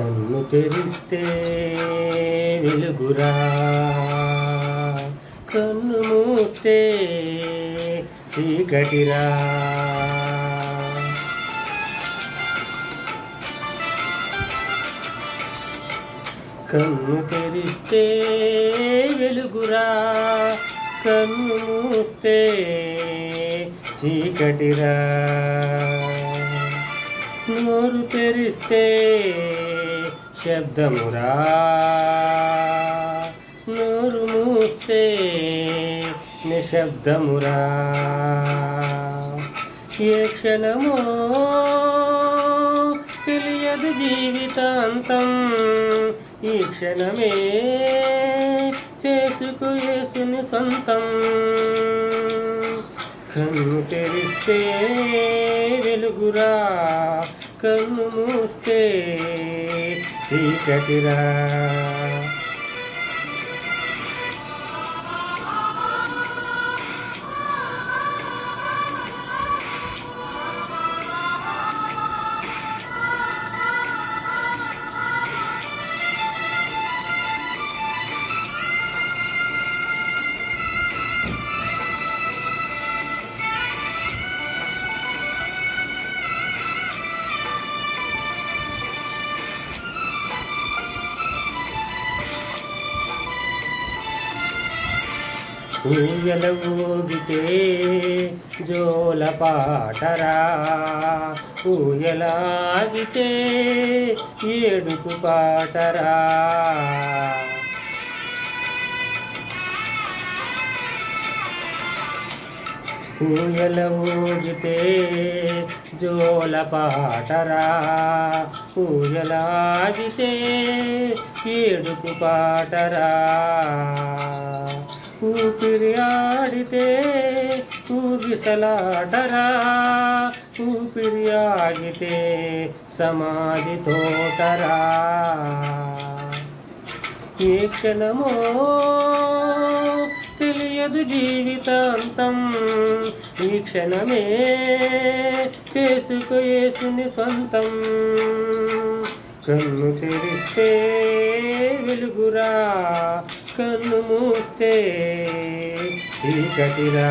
కన్ను తెరిస్తే వెలుగురా. కన్ను మూస్తే చీకటిరా. కన్ను తెరిస్తే వెలుగురా. కన్ను మూస్తే చీకటిరా. నోరు తెరిస్తే శబ్దమురా. నోరు మూస్తే నిశ్శబ్దమురా. ఏ క్షణమో తెలియదు జీవితాంతం. ఈ క్షణమే చేసుకు యేసుని సొంతం. కన్ను తెరిస్తే వెలుగురా. కన్ను మూస్తే చీకటిరా ఊయల ఊగితే జోల పాటరా. ఊయలాగితే ఏడుపు పాటరా. ఊయల ఊగితే జోల పాటరా. ఊయలాగితే ఏడుపు పాటరా. ఊపిరి ఆడితే ఊగిసలాడరా. ఊపిరి ఆగితే సమాధి తోటరా. ఏ క్షణమో తెలియదు జీవితాంతం. ఈ క్షణమే చేసుకు యేసుని సొంతం. కన్ను తెరిస్తే వెలుగురా. కన్ను మూస్తే చీకటిరా.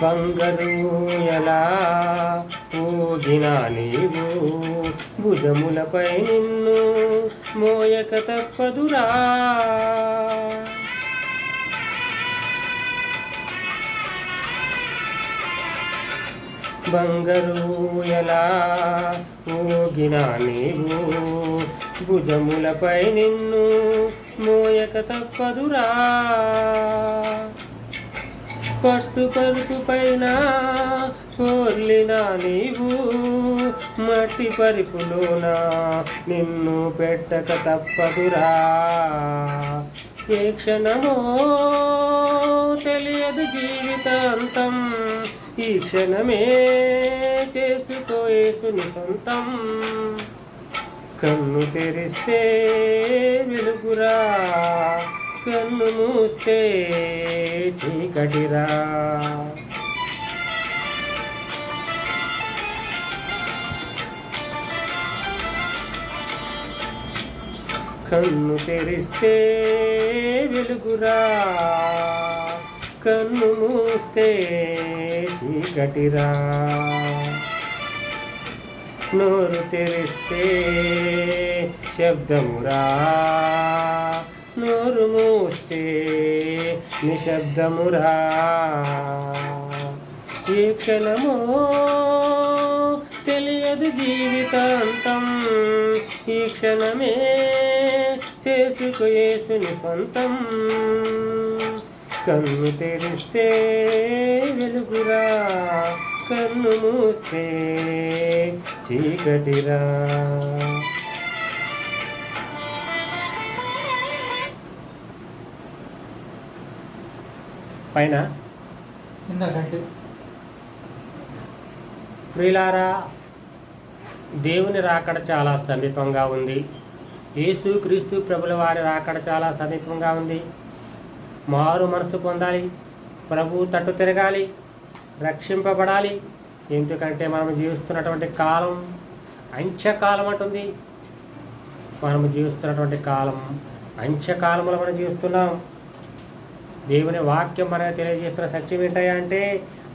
బంగారు ఎలా ఊగిన నీవు భుజములపై నిన్ను మోయక తప్పదురా. బంగారు ఎలా ఊగిన నీవు భుజములపై నిన్ను మోయక తప్పదురా. పట్టు పరుపు పైన నీవు మట్టి పరిపులోన నిన్ను పెట్టక తప్పదురా. ఏ క్షణమో తెలియదు జీవితాంతం ఈ క్షణమే చేసుకోయేసుని సొంతం. కన్ను తెరిస్తే వెలుగురా. కన్ను మూస్తే చీకటిరా. కన్ను తెరిస్తే వెలుగురా. కన్ను మూస్తే చీకటిరా. నోరు తెరిస్తే శబ్దమురా. నిశ్శబ్దమురా. ఈ క్షణమో తెలియదు జీవితాంతం. ఈ క్షణమే చేసుకు యేసుని సొంతం. కన్ను తెరిస్తే వెలుగురా. కన్ను మూస్తే చీకటిరా. పైన కింద గడ్డి. ప్రియులారా దేవుని రాకడ చాలా సమీపంగా ఉంది. యేసు క్రీస్తు ప్రభుల వారి రాకడ చాలా సమీపంగా ఉంది. మారు మనసు పొందాలి ప్రభు తట్టు తిరగాలి రక్షింపబడాలి. ఎందుకంటే మనం జీవిస్తున్నటువంటి కాలం అంత్యకాలం అంటుంది. మనము జీవిస్తున్నటువంటి కాలం అంత్యకాలంలో మనం జీవిస్తున్నాం. దేవుని వాక్యం మనకు తెలియజేస్తున్న సత్యం ఏంటయ్యా అంటే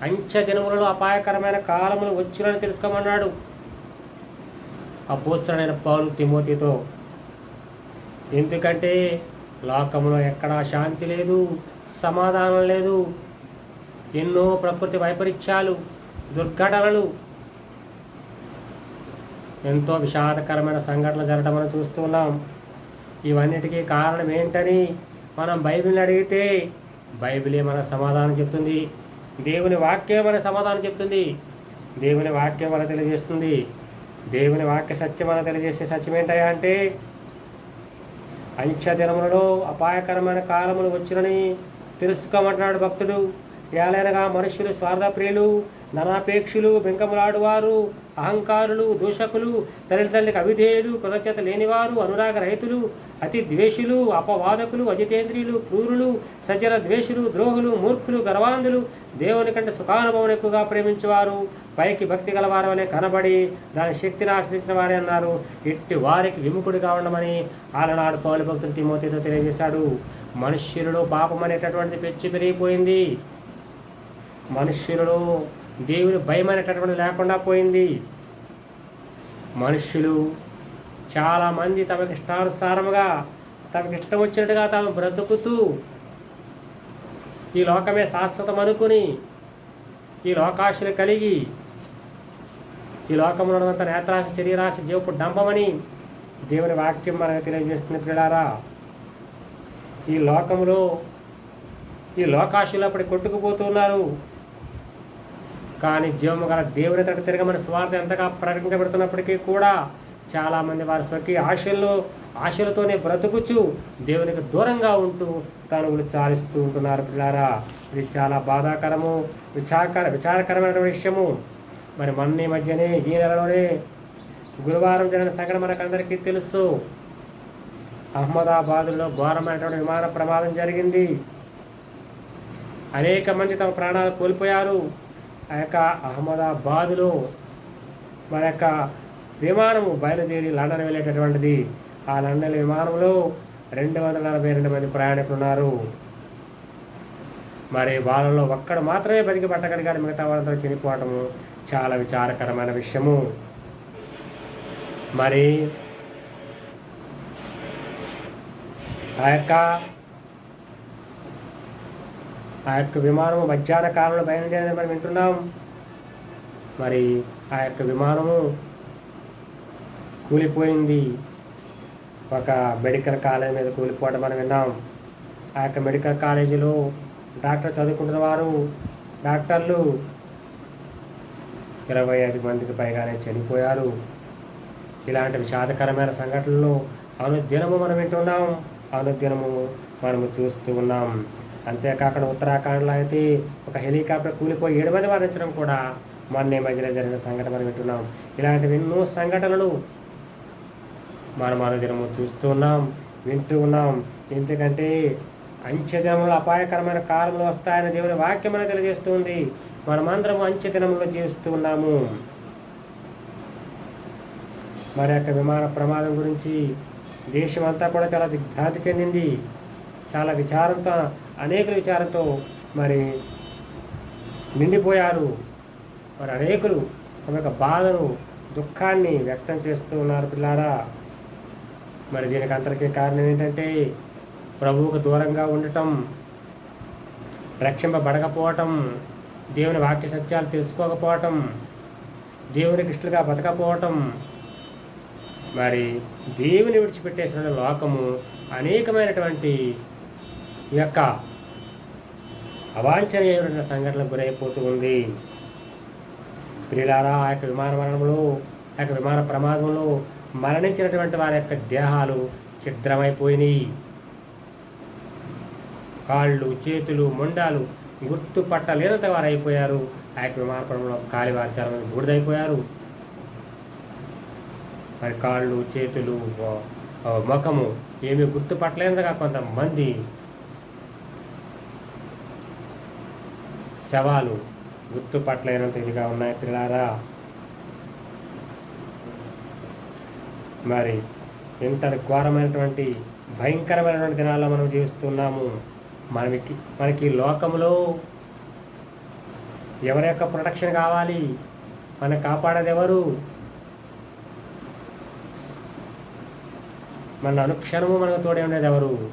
అంచె దినములలో అపాయకరమైన కాలములు వచ్చునని తెలుసుకోమన్నాడు. అపోస్తుడైన పౌలు తిమోతితో ఎందుకంటే లోకంలో ఎక్కడా శాంతి లేదు సమాధానం లేదు ఎన్నో ప్రకృతి వైపరీత్యాలు దుర్ఘటనలు ఎంతో విషాదకరమైన సంఘటనలు జరగడం మనం చూస్తున్నాం ఇవన్నిటికీ కారణం ఏంటని మనం బైబిల్ని అడిగితే బైబిలే మన సమాధానం చెప్తుంది. దేవుని వాక్యం మన సమాధానం చెప్తుంది. దేవుని వాక్యం మన తెలియజేస్తుంది. దేవుని వాక్య సత్యం మన తెలియజేసే సత్యం ఏంటయ్యా అంటే అంత్య దినములలో అపాయకరమైన కాలములు వచ్చినని తెలుసుకోమంటున్నాడు భక్తుడు. ఏలైనగా మనుషులు స్వార్థప్రియులు ధనాపేక్షులు బెంకములాడువారు అహంకారులు దూషకులు తల్లి తల్లికి అవిధేయులు కృతజ్ఞత లేనివారు అనురాగ రహితులు అతి ద్వేషులు అపవాదకులు అజితేంద్రియులు క్రూరులు సజ్జన ద్వేషులు ద్రోహులు మూర్ఖులు గర్వాంధులు దేవుని కంటే సుఖానుభవం ఎక్కువగా ప్రేమించేవారు పైకి భక్తి గలవారు అనే కనబడి దాని శక్తిని ఆశ్రయించిన వారే అన్నారు. ఇట్టి వారికి విముఖుడిగా ఉండమని ఆలనాడు పౌలు భక్తులు తిమోతితో తెలియజేశాడు. మనుష్యులలో పాపం అనేటటువంటిది పెచ్చి పెరిగిపోయింది. మనుష్యులలో దేవుని భయం అనేటటువంటి లేకుండా పోయింది. మనుష్యులు చాలామంది తమకి ఇష్టానుసారముగా తమకి ఇష్టం వచ్చినట్టుగా తాము బ్రతుకుతూ ఈ లోకమే శాశ్వతం అనుకుని ఈ లోకాశలు కలిగి ఈ లోకంలో ఉన్నంత నేత్రాశ శరీరాశ జీవపు డంపమని దేవుని వాక్యం మనకు తెలియజేస్తున్న పిల్లారా ఈ లోకములో ఈ లోకాశులు అప్పటి కొట్టుకుపోతున్నారు. కానీ జీవము గల దేవుని తట తిరగమని స్వార్థ ఎంతగా ప్రకటించబడుతున్నప్పటికీ కూడా చాలామంది వారి స్వకీయ ఆశల్లో ఆశలతోనే బ్రతుకుచు దేవునికి దూరంగా ఉంటూ తనువులు చాలిస్తూ ఉంటున్నారు పిల్లారా. ఇది చాలా బాధాకరము విచారకర విచారకరమైన విషయము. మరి మొన్న ఈ మధ్యనే ఈ నెలలోనే గురువారం జరిగిన సంఘటన మనకందరికీ తెలుసు. అహ్మదాబాద్లో ఘోరమైనటువంటి విమాన ప్రమాదం జరిగింది. అనేక మంది తమ ప్రాణాలు కోల్పోయారు. ఆ యొక్క అహ్మదాబాద్లో మన యొక్క విమానము బయలుదేరి లండన్ వెళ్ళేటటువంటిది. ఆ లండన్ విమానంలో రెండు వందల నలభై రెండు మంది ప్రయాణికులు ఉన్నారు మరి వాళ్ళలో ఒక్కడు మాత్రమే బతికి పట్టగలిగాడు మిగతా వాళ్ళంతా చనిపోవటము చాలా విచారకరమైన విషయము. మరి ఆ యొక్క ఆ యొక్క విమానము మధ్యాహ్న కాలంలో బయలుదేరిందని మనం వింటున్నాం. మరి ఆ యొక్క విమానము కూలిపోయింది. ఒక మెడికల్ కాలేజ్ మీద కూలిపోవడం మనం విన్నాం. ఆ యొక్క మెడికల్ కాలేజీలో డాక్టర్ చదువుకుంటున్న వారు డాక్టర్లు ఇరవై ఐదు మందికి పైగానే చనిపోయారు. ఇలాంటి విషాదకరమైన సంఘటనలు అనుదినము మనం వింటున్నాం. అనుదినము మనము చూస్తూ ఉన్నాం. అంతేకాకుండా ఉత్తరాఖండ్లో అయితే ఒక హెలికాప్టర్ కూలిపోయి ఏడు మంది మరణించడం కూడా మొన్న మధ్యలో జరిగిన సంఘటన మనం వింటున్నాం. ఇలాంటివి ఎన్నో సంఘటనలు మనం అనుదినము చూస్తూ ఉన్నాం వింటూ ఉన్నాం. ఎందుకంటే అంత్యదినములు అపాయకరమైన కాలంలో వస్తాయని దేవుని వాక్యం మనకు తెలియజేస్తుంది. మనమందరం అంత్యదినంలో జీవిస్తూ ఉన్నాము. మరి యొక్క విమాన ప్రమాదం గురించి దేశం అంతా కూడా చాలా దిగ్భ్రాంతి చెందింది. చాలా విచారంతో అనేకుల విచారంతో మరి నిండిపోయారు. మరి అనేకులు తమ యొక్క బాధను దుఃఖాన్ని వ్యక్తం చేస్తూ ఉన్నారు పిల్లారా. మరి దీనికి అంతటికీ కారణం ఏంటంటే ప్రభువుకు దూరంగా ఉండటం రక్షింపబడకపోవటం దేవుని వాక్య సత్యాలు తెలుసుకోకపోవటం దేవునికి ఇష్టలుగా బతకపోవటం మరి దేవుని విడిచిపెట్టేసిన లోకము అనేకమైనటువంటి ఈ యొక్క అవాంఛనీయమైన సంఘటనలకు గురైపోతూ ఉంది. ప్రియులారా ఆ యొక్క విమాన మరణంలో ఆ యొక్క విమాన ప్రమాదంలో మరణించినటువంటి వారి యొక్క దేహాలు ఛిద్రమైపోయినాయి. కాళ్ళు చేతులు మొండాలు గుర్తుపట్టలేనంత వారు అయిపోయారు ఆ యొక్క విమానపడంలో కాలి బూడిదైపోయారు. మరి కాళ్ళు చేతులు ముఖము ఏమి గుర్తుపట్టలేనంతగా కొంతమంది శవాలు గుర్తుపట్టలేనంత ఇదిగా ఉన్నాయి పిల్లారా మరి ఇంతటి ఘోరమైనటువంటి భయంకరమైనటువంటి దినాల్లో మనం జీవిస్తున్నాము. మనకి మనకి లోకంలో ఎవరి యొక్క ప్రొటెక్షన్ కావాలి? మనం కాపాడేది ఎవరు? మన అనుక్షణము మనకు తోడే ఉండేది ఎవరు?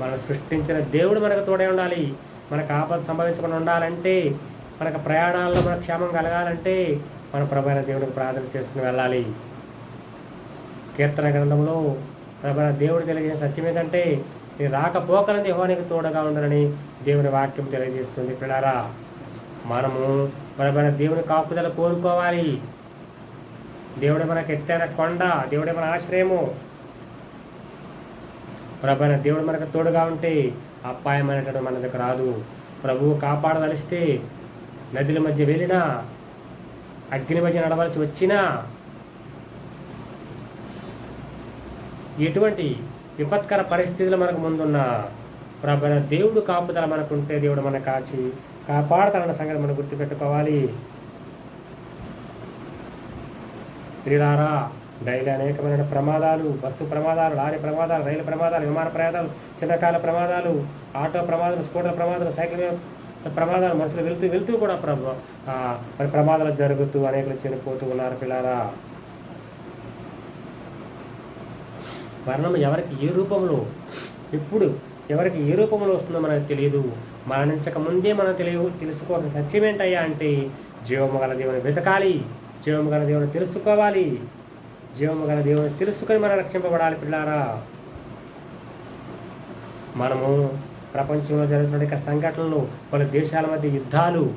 మనం సృష్టించిన దేవుడు మనకు తోడే ఉండాలి. మనకు ఆపద సంభవించకుండా ఉండాలంటే మనకు ప్రయాణాల్లో మన క్షేమం కలగాలంటే మన ప్రభైన దేవుడికి ప్రార్థన చేసుకుని వెళ్ళాలి. కీర్తన గ్రంథంలో ప్రభైన దేవుడు తెలియజేసిన సత్యం ఏంటంటే నీ రాకపోకలని దేహానికి తోడుగా ఉండాలని దేవుని వాక్యం తెలియజేస్తుంది. పిల్లరా మనము ప్రభైన దేవుని కాపుదల కోరుకోవాలి. దేవుడే మనకు ఎత్తైన కొండ దేవుడే మన ఆశ్రయము. ప్రభైన దేవుడు మనకు తోడుగా ఉంటే అపాయమైనటువంటి మన దగ్గర రాదు. ప్రభువు కాపాడదలిస్తే నదుల మధ్య వెళ్ళినా అగ్ని మధ్య నడవలసి వచ్చినా ఎటువంటి విపత్కర పరిస్థితులు మనకు ముందున్న ప్రభైన దేవుడు కాపుదల మనకుంటే దేవుడు మన కాచి కాపాడతాడన్న సంగతి మనం గుర్తుపెట్టుకోవాలి. ప్రియులారా డైలీ అనేకమైన ప్రమాదాలు బస్సు ప్రమాదాలు లారీ ప్రమాదాలు రైలు ప్రమాదాలు విమాన ప్రమాదాలు చిన్నకాల ప్రమాదాలు ఆటో ప్రమాదాలు స్కూటర్ ప్రమాదాలు సైకిల్ ప్రమాదాలు మనుషులు వెళ్తూ వెళ్తూ కూడా ప్రభు మరి ప్రమాదాలు జరుగుతూ అనేకలు చనిపోతూ ఉన్నారు పిల్లారా మరణం ఎవరికి ఏ రూపంలో ఎప్పుడు ఎవరికి ఏ రూపంలో వస్తుందో మనకు తెలియదు. మరణించక ముందే మనం తెలియ తెలుసుకోవాల్సిన సత్యం ఏంటయ్యా అంటే జీవము గల దేవుని వెతకాలి జీవము గల దేవుని తెలుసుకోవాలి జీవము గల దేవుని తెలుసుకొని మనం రక్షింపబడాలి పిల్లారా. మనము ప్రపంచంలో జరుగుతున్న సంఘటనలు పలు దేశాల మధ్య యుద్ధాలు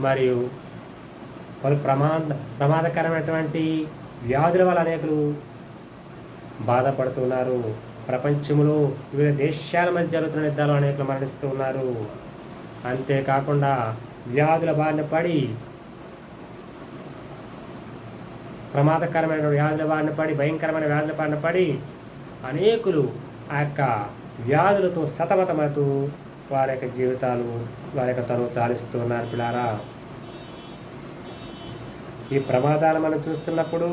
మరియు పలు ప్రమాద ప్రమాదకరమైనటువంటి వ్యాధుల వల్ల అనేకులు బాధపడుతున్నారు. ప్రపంచంలో వివిధ దేశాల మధ్య జరుగుతున్న యుద్ధాలు అనేకలు మరణిస్తూ ఉన్నారు అంతేకాకుండా వ్యాధుల బారిన పడి ప్రమాదకరమైన వ్యాధుల బారిన పడి భయంకరమైన వ్యాధుల బారిన పడి అనేకులు ఆ యొక్క వ్యాధులతో సతమతమవుతూ వారి యొక్క జీవితాలు వారి యొక్క తరువు చాలిస్తూ ఉన్నారు పిల్లారా. ఈ ప్రమాదాలు మనం చూస్తున్నప్పుడు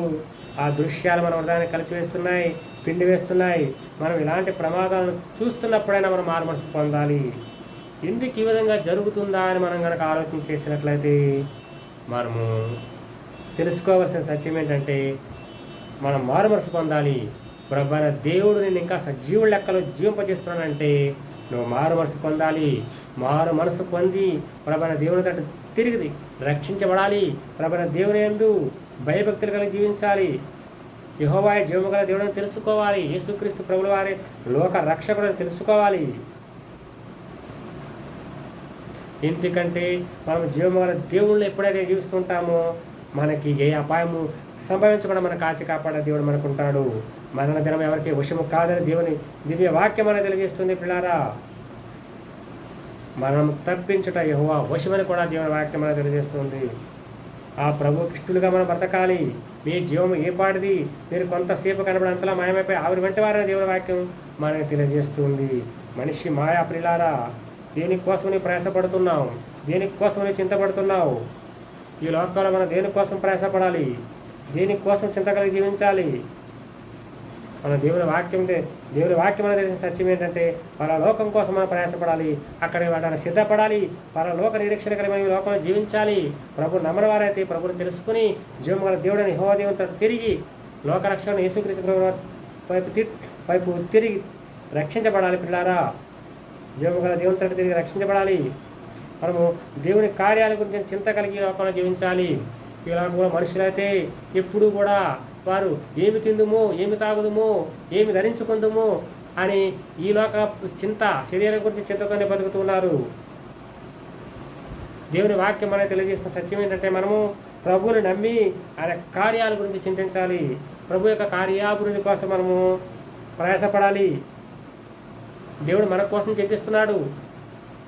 ఆ దృశ్యాలు మన హృదయాన్ని కలిసివేస్తున్నాయి పిండి వేస్తున్నాయి. మనం ఇలాంటి ప్రమాదాలను చూస్తున్నప్పుడైనా మనం మారు మనసు పొందాలి. ఎందుకు ఈ విధంగా జరుగుతుందా అని మనం కనుక ఆలోచన చేసినట్లయితే మనము తెలుసుకోవాల్సిన సత్యం ఏంటంటే మనం మారుమనసు పొందాలి. ప్రభాన దేవుడు నేను ఇంకా సజీవుడు లెక్కలో జీవింపజేస్తున్నానంటే నువ్వు మారు మనసు పొందాలి. మారు మనసు పొంది ప్రభన దేవుని తట్టు తిరిగి రక్షించబడాలి. ప్రభన దేవుని ఎందు భయభక్తులు కలిగి జీవించాలి. యహోవాయ జీవము గల దేవుడిని తెలుసుకోవాలి. యేసుక్రీస్తు ప్రభుల వారి లోక రక్షకుడని తెలుసుకోవాలి. ఎందుకంటే మనం జీవము గల దేవుళ్ళు ఎప్పుడైతే జీవిస్తుంటామో మనకి ఏ అపాయము సంభవించకుండా మన కాచి కాపాడే దేవుడు మనకు ఉంటాడు మరణ దినం ఎవరికి విషము కాదని దేవుని దివ్య వాక్యం అనేది తెలియజేస్తుంది పిల్లారా. మనం తప్పించుట యహోవా వశమని కూడా దేవుని వాక్యం అనేది తెలియజేస్తుంది. ఆ ప్రభు కృష్ణులుగా మనం బ్రతకాలి. మీ జీవం ఏ పాటిది? మీరు కొంతసేపు కనబడంతలా మాయమైపోయి ఆవిరి వెంట వారని దేవుని వాక్యం మనకి తెలియజేస్తుంది. మనిషి మాయా ప్రిలారా దేనికోసం నీ ప్రయాసపడుతున్నావు? దేనికోసం నీ చింతపడుతున్నావు? ఈ లోకంలో మనం దేనికోసం ప్రయాసపడాలి? దేనికోసం చింత కలిగి జీవించాలి? మన దేవుని వాక్యం దేవుని వాక్యం అనేది తెలిసిన సత్యం ఏంటంటే పరలోకం లోకం కోసం మనం ప్రయాసపడాలి అక్కడ వాటిని సిద్ధపడాలి పరలోక లోక నిరీక్షణ కలిగిన ఈ లోకంలో జీవించాలి. ప్రభు నమ్మని వారైతే ప్రభుని తెలుసుకుని జీవం గల దేవుడని హోదేవంతో తిరిగి లోకరక్షణ యేసుక్రీస్తు ప్రభు వైపు తి వైపు తిరిగి రక్షించబడాలి పిల్లారా జీవం గల దేవునితో తిరిగి రక్షించబడాలి. మనము దేవుని కార్యాల గురించి చింత కలిగి లోకంలో జీవించాలి. ఈ లోకంలో మనుషులైతే ఎప్పుడూ కూడా వారు ఏమి తిందుమో ఏమి తాగుదుమో ఏమి ధరించుకుందుమో అని ఈ లోక చింత శరీరం గురించి చింతతోనే బతుకుతున్నారు దేవుని వాక్యం మనకు తెలియజేస్తున్న సత్యం ఏంటంటే మనము ప్రభువుని నమ్మి ఆయన కార్యాల గురించి చింతించాలి. ప్రభు యొక్క కార్యాభివృద్ధి కోసం మనము ప్రయాసపడాలి. దేవుడు మన కోసం చింతిస్తున్నాడు.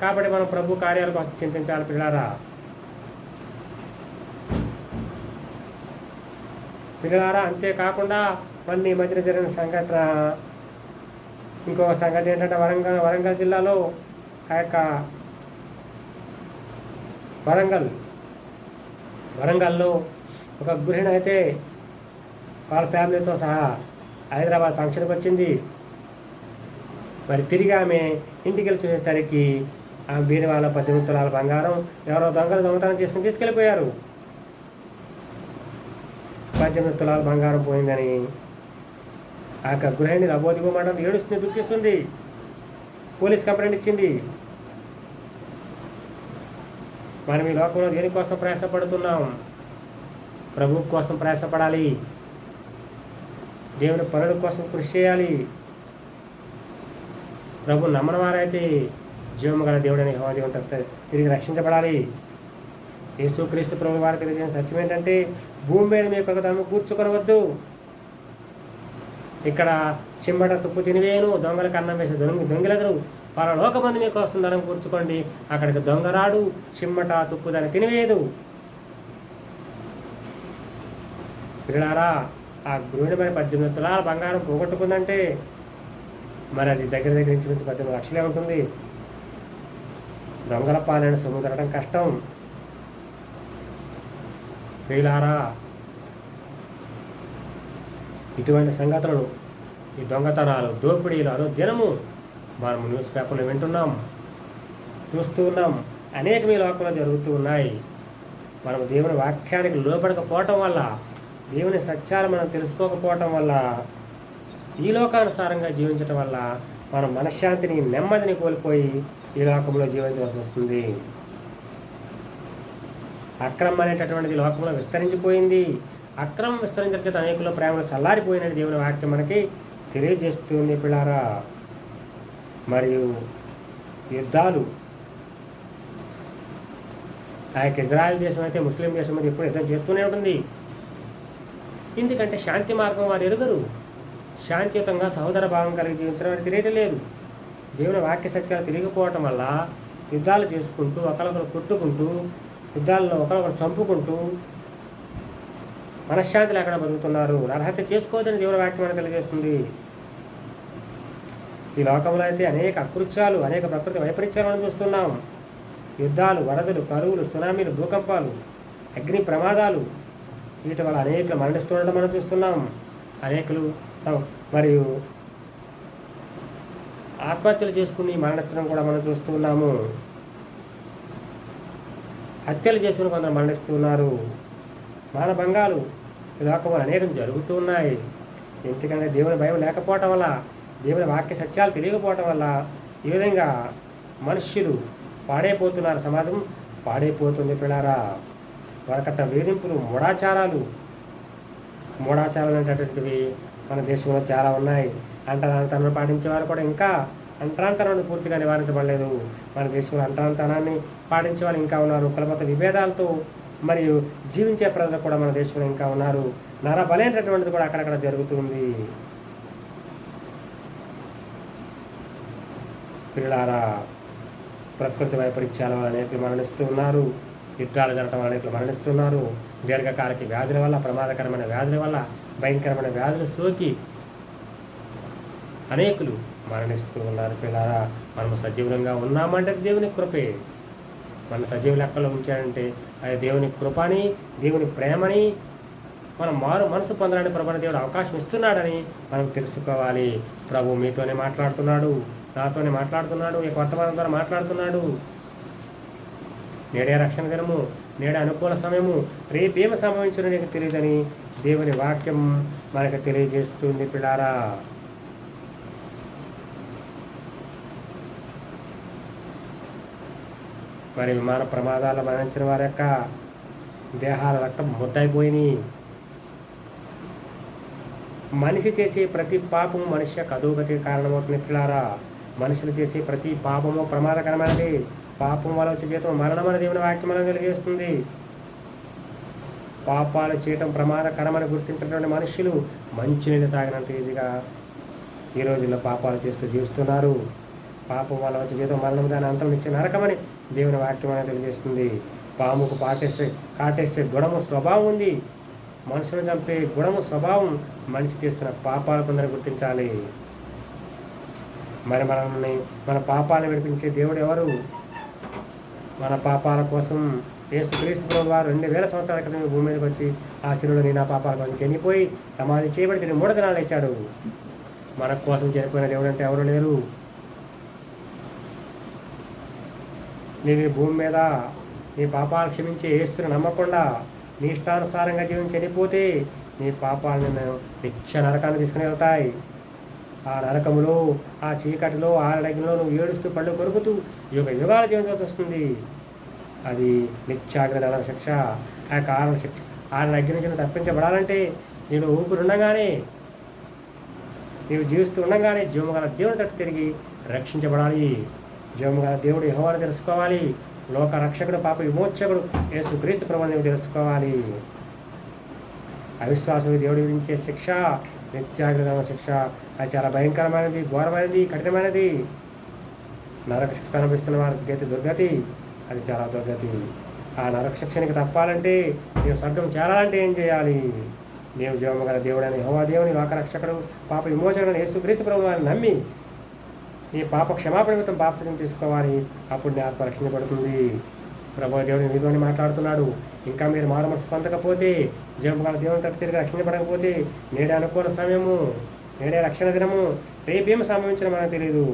కాబట్టి మనం ప్రభు కార్యాల కోసం చింతించాలి పిల్లారా పిల్లలారా అంతేకాకుండా మళ్ళీ ఈ మధ్యన జరిగిన సంఘటన ఇంకో సంఘటన ఏంటంటే వరంగల్ వరంగల్ జిల్లాలో ఆ యొక్క వరంగల్ వరంగల్లో ఒక గృహిణి అయితే వాళ్ళ ఫ్యామిలీతో సహా హైదరాబాద్ ఫంక్షన్కి వచ్చింది. మరి తిరిగి ఆమె ఇంటికి వెళ్ళి చూసేసరికి ఆ బీరి వాళ్ళ పద్దెనిమిది తులాల బంగారం ఎవరో దొంగలు దొంగతనం చేసుకుని తీసుకెళ్ళిపోయారు. పద్దెనిమిది తులాల బంగారం పోయిందని ఆ యొక్క గృహిణి లబోదిగోమండం ఏడుస్తుంది దుఃఖిస్తుంది. పోలీస్ కంప్లైంట్ ఇచ్చింది. మనం ఈ లోకంలో దేనికోసం ప్రయాసపడుతున్నాం? ప్రభు కోసం ప్రయాసపడాలి. దేవుని పనుల కోసం కృషి చేయాలి. ప్రభు నమ్మని వారైతే జీవము గల దేవుడని హోదేవం తిరిగి రక్షించబడాలి. యేసుక్రీస్తు ప్రభు వారు తెలియజేసిన సత్యం ఏంటంటే భూమి మీద మీ యొక్క ధర్మం కూర్చుకొనవద్దు. ఇక్కడ చిమ్మట తుప్పు తినివేను దొంగలకు అన్నం వేసి దొంగ దొంగలెదరు. పరలోకమంది మీకోసం ధనం కూర్చుకోండి. అక్కడికి దొంగరాడు చిమ్మట తుప్పు దాన్ని తినివేయదు. పిల్లారా ఆ గృహిణి మరి పద్దెనిమిది తులాల బంగారం పోగొట్టుకుందంటే మరి అది దగ్గర దగ్గర నుంచి నుంచి పద్దెనిమిది లక్షలే ఉంటుంది. దొంగల పాలైన సొమ్ము దొరకడం కష్టం. ప్రియులారా ఇటువంటి సంగతులను ఈ దొంగతనాలు దోపిడీలు అనుదినము మనం న్యూస్ పేపర్లో వింటున్నాం చూస్తూ ఉన్నాం. అనేకమే లోకంలో జరుగుతూ ఉన్నాయి. మనం దేవుని వాక్యానికి లోపడకపోవటం వల్ల దేవుని సత్యాలు మనం తెలుసుకోకపోవటం వల్ల ఈ లోకానుసారంగా జీవించటం వల్ల మనం మనశ్శాంతిని నెమ్మదిని కోల్పోయి ఈ లోకంలో జీవించవలసి వస్తుంది. అక్రమం అనేటటువంటిది లోకంలో విస్తరించిపోయింది. అక్రమం విస్తరించిన చేత అనేకుల ప్రేమలో చల్లారిపోయినది దేవుని వాక్యం మనకి తెలియజేస్తుంది పిల్లారా. మరియు యుద్ధాలు. ఆ యొక్క ఇజ్రాయెల్ దేశం అయితే ముస్లిం దేశం అయితే ఎప్పుడు యుద్ధం చేస్తూనే ఉంటుంది. ఎందుకంటే శాంతి మార్గం వారు ఎరుగరు. శాంతియుతంగా సహోదర భావం కలిగి జీవించడం వారికి తెలియటం లేదు. దేవుని వాక్య సత్యాలు తిరిగిపోవటం వల్ల యుద్ధాలు చేసుకుంటూ ఒకరికొకరు కొట్టుకుంటూ యుద్ధాల్లో ఒకరొకరు చంపుకుంటూ మనశ్శాంతి లేకుండా బతుకుతున్నారు. నరహత్య చేసుకోవద్దని తీవ్ర వాక్యం తెలియజేస్తుంది ఈ లోకంలో అయితే అనేక అకృత్యాలు అనేక ప్రకృతి వైపరీత్యాలను మనం చూస్తున్నాం. యుద్ధాలు వరదలు కరువులు సునామీలు భూకంపాలు అగ్ని ప్రమాదాలు వీటి వల్ల అనేకలు మరణిస్తుండడం మనం చూస్తున్నాం. అనేకులు మరియు ఆత్మహత్యలు చేసుకుని మరణించడం కూడా మనం చూస్తున్నాము. హత్యలు చేసుకుని కొందరు మరణిస్తున్నారు. మానభంగాలు ఈ లోకంలో అనేకం జరుగుతున్నాయి. ఎందుకంటే దేవుని భయం లేకపోవటం వల్ల దేవుని వాక్య సత్యాలు తెలియకపోవటం వల్ల ఈ విధంగా మనుష్యులు పాడైపోతున్నారు. సమాజం పాడైపోతుంది పిల్లారా. వరకట్ట వేధింపులు మూఢాచారాలు. మూఢాచారాలు అనేటటువంటివి మన దేశంలో చాలా ఉన్నాయి. అంటరాంతరాన్ని పాటించే వారు కూడా ఇంకా అంటరాంతరాన్ని పూర్తిగా నివారించబడలేదు. మన దేశంలో అంటరాంతరాన్ని పాటించే వాళ్ళు ఇంకా ఉన్నారు. కులమత విభేదాలతో మరియు జీవించే ప్రజలు కూడా మన దేశంలో ఇంకా ఉన్నారు. నర బలైనటువంటిది కూడా అక్కడక్కడ జరుగుతుంది. పిల్లారా ప్రకృతి వైపరీత్యాల వల్ల అనేకులు మరణిస్తూ ఉన్నారు. యుద్ధాలు జరగడం వల్ల అనేకులు మరణిస్తున్నారు. దీర్ఘకాలిక వ్యాధుల వల్ల ప్రమాదకరమైన వ్యాధుల వల్ల భయంకరమైన వ్యాధులు సోకి అనేకులు మరణిస్తూ ఉన్నారు. పిల్లారా మనము సజీవంగా ఉన్నామంటే దేవుని కృపే. మన సజీవ లెక్కలో ఉంచాడంటే అది దేవుని కృపని దేవుని ప్రేమని మనం మారు మనసు పొందడానికి ప్రభుని దేవుడు అవకాశం ఇస్తున్నాడని మనం తెలుసుకోవాలి. ప్రభు మీతోనే మాట్లాడుతున్నాడు నాతోనే మాట్లాడుతున్నాడు ఈ వర్తమానం ద్వారా మాట్లాడుతున్నాడు. నేడే రక్షణ దినము నేడే అనుకూల సమయము రేపేమి సంభవించడం నీకు తెలియదని దేవుని వాక్యం మనకు తెలియజేస్తుంది పిల్లారా. మరి విమాన ప్రమాదాలు మరణించిన వారి యొక్క దేహాల రక్తం ముద్దైపోయినాయి మనిషి చేసే ప్రతి పాపము మనిషి యొక్క అధోగతికి కారణమవుతుంది పిల్లారా. మనుషులు చేసే ప్రతి పాపము ప్రమాదకరమైనది. పాపం వల్ల వచ్చే జీతం మరణం దేవుని వాక్యం మనం తెలియజేస్తుంది. పాపాలు చేయటం ప్రమాదకరమని గుర్తించినటువంటి మనుషులు మంచినీళ్ళు తాగినంత ఈజీగా ఈ రోజుల్లో పాపాలు చేస్తూ జీవిస్తున్నారు. పాపం వల్ల వచ్చే జీతం మరణం దాని అంతం ఇచ్చే నరకమని దేవుని వాక్యం అనేది తెలియజేస్తుంది. పాముకు పాటేస్తే కాటేస్తే గుణము స్వభావం ఉంది. మనుషులు చంపే గుణము స్వభావం మనిషి చేస్తున్న పాపాలు కొందరు గుర్తించాలి. మరి మనల్ని మన పాపాలను విడిపించే దేవుడు ఎవరు? మన పాపాల కోసం యేసు క్రీస్తు ప్రభు వారు రెండు వేల సంవత్సరాల క్రితం భూమి మీదకి వచ్చి ఆ శిలువలో నేను నా పాపాల కోసం చనిపోయి సమాధి చేయబడి మూడు దినాలు ఇచ్చాడు మన కోసం చనిపోయిన దేవుడు అంటే ఎవరు లేరు? నీవు ఈ భూమి మీద నీ పాపాలు క్షమించే యేసుని నమ్మకుండా నీ ఇష్టానుసారంగా జీవించి చనిపోతే నీ పాపాలు నిన్ను నిత్య నరకాన్ని తీసుకుని వెళ్తాయి. ఆ నరకములో ఆ చీకటిలో ఆరడగిలో నువ్వు ఏడుస్తూ పళ్ళు కొరుకుతూ యుగ యుగాల జీవించాల్సి వస్తుంది. అది నిత్యాగ్ని నరక శిక్ష. ఆ కారణ శిక్ష ఆ దగ్గర నుంచి తప్పించబడాలంటే నేను ఊపిరి ఉండగానే నీవు జీవిస్తూ ఉండగానే జీవము గల దేవుని తట్టు తిరిగి రక్షించబడాలి. జీవము దేవుడు యెహోవాను తెలుసుకోవాలి. లోక రక్షకుడు పాప విమోచకుడు యేసు క్రీస్తు ప్రభుని తెలుసుకోవాలి. అవిశ్వాసం దేవుడు విధించే శిక్ష నిత్యాగ్రహమైన శిక్ష అది చాలా భయంకరమైనది ఘోరమైనది కఠినమైనది. నరక శిక్ష అనుభవిస్తున్న వారి గతి దుర్గతి అది చాలా దుర్గతి. ఆ నరక శిక్షణకి తప్పాలంటే నీవు స్వర్గం చేరాలంటే ఏం చేయాలి? నీవు జీవము గల దేవుడని హోవా దేవుని లోకరక్షకుడు పాప విమోచకుడు యేసు క్రీస్తు ప్రభు నమ్మి నీ పాప క్షమాపణ నిమిత్తం తీసుకోవాలి. అప్పుడు నీ ఆత్మ రక్షించబడుతుంది ప్రభు దేవుడు మీతోని మాట్లాడుతున్నాడు. ఇంకా మీరు మారు మనసు పొందకపోతే జీవం దేవుని తట్టు తిరిగి రక్షణ పడకపోతే నేడే అనుకూల సమయము నేడే రక్షణ దినము రేపేమి సంభవించడం మనకు తెలియదు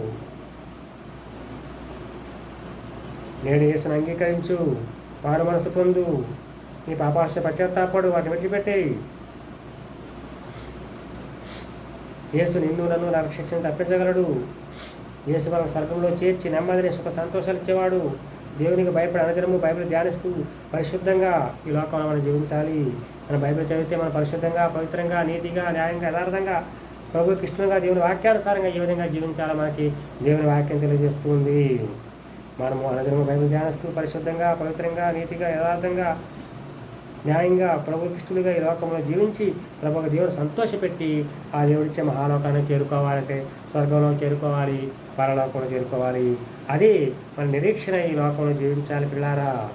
నేడు యేసును అంగీకరించు మారు మనసు పొందు. నీ పాపాశ పశ్చాత్తాపడు వాటిని విడిచిపెట్టేయి. యేసు నిన్ను నన్ను నా శిక్షణ తప్పించగలడు. యేసు మనం స్వర్గంలో చేర్చి నెమ్మదిని సుఖ సంతోషాలు ఇచ్చేవాడు. దేవునికి భయపడి అనుదినము బైబిల్ ధ్యానిస్తూ పరిశుద్ధంగా ఈ లోకంలో మనం జీవించాలి. మన బైబిల్ చదివితే మనం పరిశుద్ధంగా పవిత్రంగా నీతిగా న్యాయంగా యథార్థంగా ప్రభుకి ఇష్టంగా దేవుని వాక్యానుసారంగా ఈ విధంగా జీవించాలి మనకి దేవుని వాక్యం తెలియజేస్తుంది. మనము అనుదినము బైబిల్ ధ్యానిస్తూ పరిశుద్ధంగా పవిత్రంగా నీతిగా యథార్థంగా న్యాయంగా ప్రభుకి ఈ లోకంలో జీవించి ప్రభుకు దేవుడు సంతోషపెట్టి ఆ దేవుడిచ్చే మహాలోకాన్ని చేరుకోవాలంటే స్వర్గంలో చేరుకోవాలి పరలోకంలో చేరుకోవాలి. అది మన నిరీక్షణ ఈ లోకంలో జీవించాలి పిల్లారా.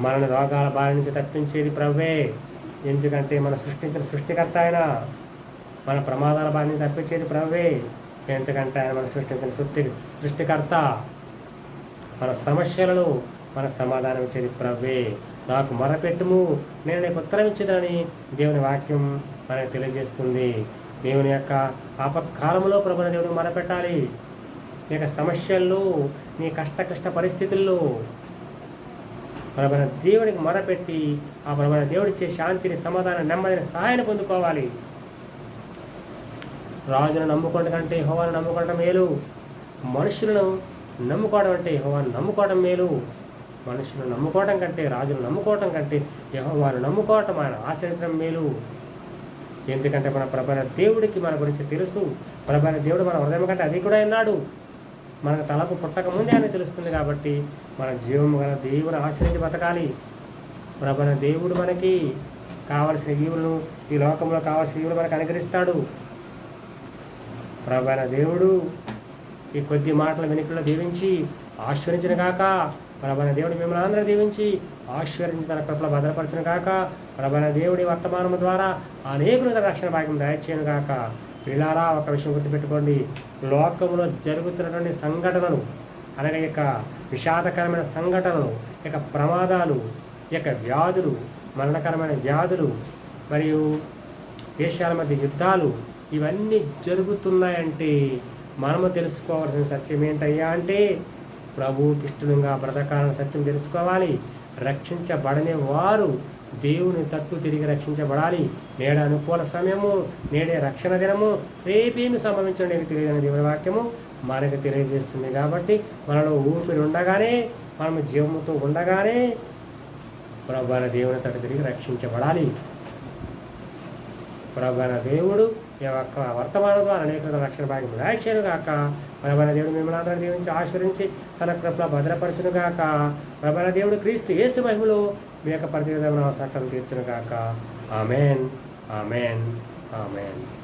మనని రోగాల బారి నుంచి తప్పించేది ప్రభువే. ఎందుకంటే మన సృష్టించిన సృష్టికర్త ఆయన. మన ప్రమాదాల బారి నుంచి తప్పించేది ప్రభువే. ఎందుకంటే ఆయన మన సృష్టించిన సృష్టి సృష్టికర్త. మన సమస్యలను మన సమాధానం ఇచ్చేది ప్రవ్వే నాకు మొరపెట్టుము నేను నీకు ఉత్తరం ఇచ్చేదని దేవుని వాక్యం మనకు తెలియజేస్తుంది. దేవుని యొక్క ఆపత్కాలంలో ప్రభుని దేవుని మొరపెట్టాలి. నీ యొక్క సమస్యల్లో నీ కష్ట కష్ట పరిస్థితుల్లో ప్రభుని దేవునికి మొరపెట్టి ఆ ప్రభుని దేవుడిచ్చే శాంతిని సమాధానం నెమ్మదిని సహాయాన్ని పొందుకోవాలి. రాజును నమ్ముకోవడం కంటే హోవాను నమ్ముకోవడం మేలు. మనుషులను నమ్ముకోవడం అంటే యహోవాను నమ్ముకోవడం మేలు. మనుషులు నమ్ముకోవడం కంటే రాజులు నమ్ముకోవడం కంటే యహోవాను నమ్ముకోవటం ఆయన ఆశ్రయించడం మేలు. ఎందుకంటే మన ప్రభాన దేవుడికి మన గురించి తెలుసు. ప్రభాన దేవుడు మన హృదయం కంటే అది కూడా అన్నాడు మనకు తలకు పుట్టక ముందే అని తెలుస్తుంది కాబట్టి మన జీవము గల దేవుని ఆశ్రయించి బతకాలి. ప్రభైన దేవుడు మనకి కావలసిన జీవులను ఈ లోకంలో కావలసిన జీవులు మనకు అనుగ్రహిస్తాడు. ప్రభన దేవుడు ఈ కొద్ది మాటల వెనుకలో దీవించి ఆశ్వరించిన కాక ప్రభన దేవుడు మిమ్మల్ని అందరూ దీవించి ఆశ్వరించి తన కృపలో భద్రపరచిన కాక ప్రభన దేవుడి వర్తమానము ద్వారా అనేకులు తన రక్షణ భాగ్యం దయచేయను కాక పిల్లారా ఒక విషయం గుర్తుపెట్టుకోండి. లోకంలో జరుగుతున్నటువంటి సంఘటనలు అనగా యొక్క విషాదకరమైన సంఘటనలు ఈ యొక్క ప్రమాదాలు ఈ యొక్క వ్యాధులు మరణకరమైన వ్యాధులు మరియు దేశాల మధ్య యుద్ధాలు ఇవన్నీ జరుగుతున్నాయంటే మనము తెలుసుకోవాల్సిన సత్యం ఏంటయ్యా అంటే ప్రభువుకి ఇష్టంగా బ్రతకాలని సత్యం తెలుసుకోవాలి. రక్షించబడని వారు దేవుని తట్టు తిరిగి రక్షించబడాలి. నేడ అనుకూల సమయము నేడే రక్షణ దినము. రేపేమి సంభవించండి నీకు తెలియదని దేవుని వాక్యము మనకు తెలియజేస్తుంది కాబట్టి మనలో ఊపిరి ఉండగానే మనము జీవముతో ఉండగానే ప్రభు దేవుని తట్టు తిరిగి రక్షించబడాలి. ప్రభైన దేవుడు యొక్క వర్తమాన ద్వారా అనేక రక్షణ భాగ్యం రాశాను గాక ప్రభైన దేవుడు మిమ్మల్ని అందరూ దీవించి ఆశ్వరించి తన కృపలో భద్రపరచును గాక ప్రబల దేవుడు క్రీస్తు యేసు మహిమలో మీ యొక్క ప్రతివిధమైన అవసరం తీర్చును గాక ఆమెన్. ఆమెన్. ఆమెన్.